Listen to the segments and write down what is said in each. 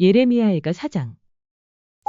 예레미야애가 사장.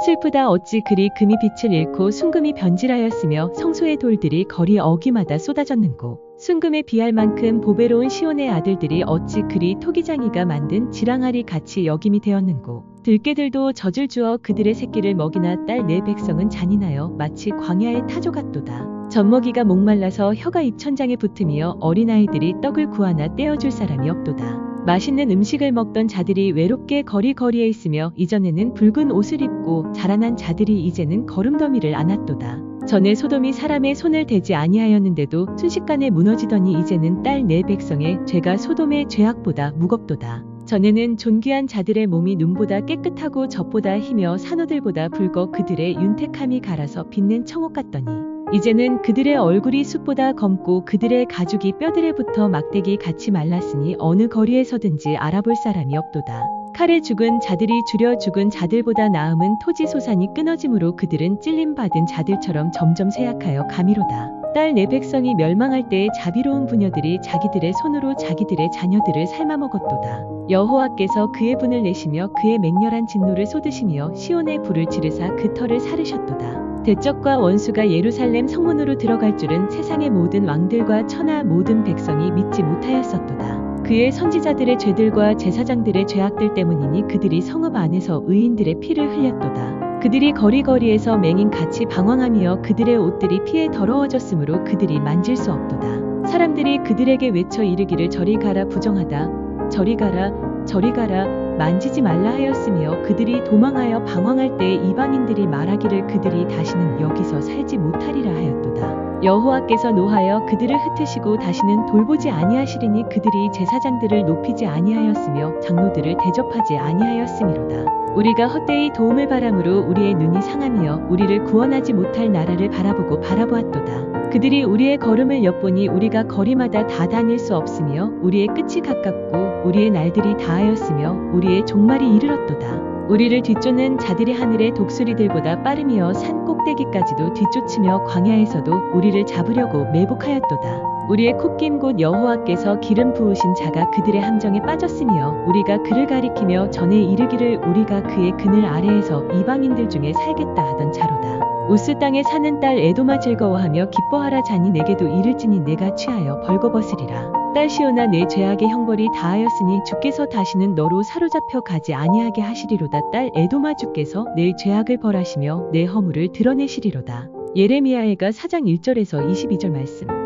슬프다 어찌 그리 금이 빛을 잃고 순금이 변질하였으며 성소의 돌들이 거리 어귀마다 쏟아졌는고. 순금에 비할 만큼 보배로운 시온의 아들들이 어찌 그리 토기장이가 만든 지랑아리 같이 여김이 되었는고. 들깨들도 젖을 주어 그들의 새끼를 먹이나 딸 내 백성은 잔인하여 마치 광야의 타조 같도다. 젖먹이가 목말라서 혀가 입천장에 붙으며 어린아이들이 떡을 구하나 떼어줄 사람이 없도다 맛있는 음식을 먹던 자들이 외롭게 거리거리에 있으며 이전에는 붉은 옷을 입고 자라난 자들이 이제는 거름더미를 안았도다. 전에 소돔이 사람의 손을 대지 아니하였는데도 순식간에 무너지더니 이제는 딸 내 백성의 죄가 소돔의 죄악보다 무겁도다. 전에는 존귀한 자들의 몸이 눈보다 깨끗하고 젖보다 희며 산호들보다 붉어 그들의 윤택함이 갈아서 빛낸 청옥 같더니 이제는 그들의 얼굴이 숲보다 검고 그들의 가죽이 뼈들에 붙어 막대기 같이 말랐으니 어느 거리에서든지 알아볼 사람이 없도다. 칼에 죽은 자들이 줄여 죽은 자들보다 나음은 토지 소산이 끊어짐으로 그들은 찔림받은 자들처럼 점점 쇠약하여 가미로다. 딸 내 백성이 멸망할 때에 자비로운 부녀들이 자기들의 손으로 자기들의 자녀들을 삶아먹었도다. 여호와께서 그의 분을 내시며 그의 맹렬한 진노를 쏟으시며 시온의 불을 지르사 그 털을 사르셨도다. 대적과 원수가 예루살렘 성문으로 들어갈 줄은 세상의 모든 왕들과 천하 모든 백성이 믿지 못하였었도다. 그의 선지자들의 죄들과 제사장들의 죄악들 때문이니 그들이 성읍 안에서 의인들의 피를 흘렸도다. 그들이 거리거리에서 맹인같이 방황하며 그들의 옷들이 피에 더러워졌으므로 그들이 만질 수 없도다. 사람들이 그들에게 외쳐 이르기를 저리 가라 부정하다. 저리 가라 저리 가라 만지지 말라 하였으며 그들이 도망하여 방황할 때에 이방인들이 말하기를 그들이 다시는 여기서 살지 못하리라 하였도다. 여호와께서 노하여 그들을 흩으시고 다시는 돌보지 아니하시리니 그들이 제사장들을 높이지 아니하였으며 장로들을 대접하지 아니하였음이로다. 우리가 헛되이 도움을 바람으로 우리의 눈이 상하며 우리를 구원하지 못할 나라를 바라보고 바라보았도다. 그들이 우리의 걸음을 엿보니 우리가 거리마다 다 다닐 수 없으며 우리의 끝이 가깝고 우리의 날들이 다하였으며 우리의 종말이 이르렀도다. 우리를 뒤쫓는 자들이 하늘의 독수리들보다 빠르며 산 꼭대기까지도 뒤쫓으며 광야에서도 우리를 잡으려고 매복하였도다. 우리의 콧김 곧 여호와께서 기름 부으신 자가 그들의 함정에 빠졌으며 우리가 그를 가리키며 전에 이르기를 우리가 그의 그늘 아래에서 이방인들 중에 살겠다 하던 자로다. 우스 땅에 사는 딸 에도마 즐거워하며 기뻐하라 자니 내게도 이를지니 내가 취하여 벌거벗으리라. 딸 시오나 내 죄악의 형벌이 다하였으니 주께서 다시는 너로 사로잡혀 가지 아니하게 하시리로다. 딸 에도마 주께서 내 죄악을 벌하시며 내 허물을 드러내시리로다. 예레미야애가 4장 1절에서 22절 말씀.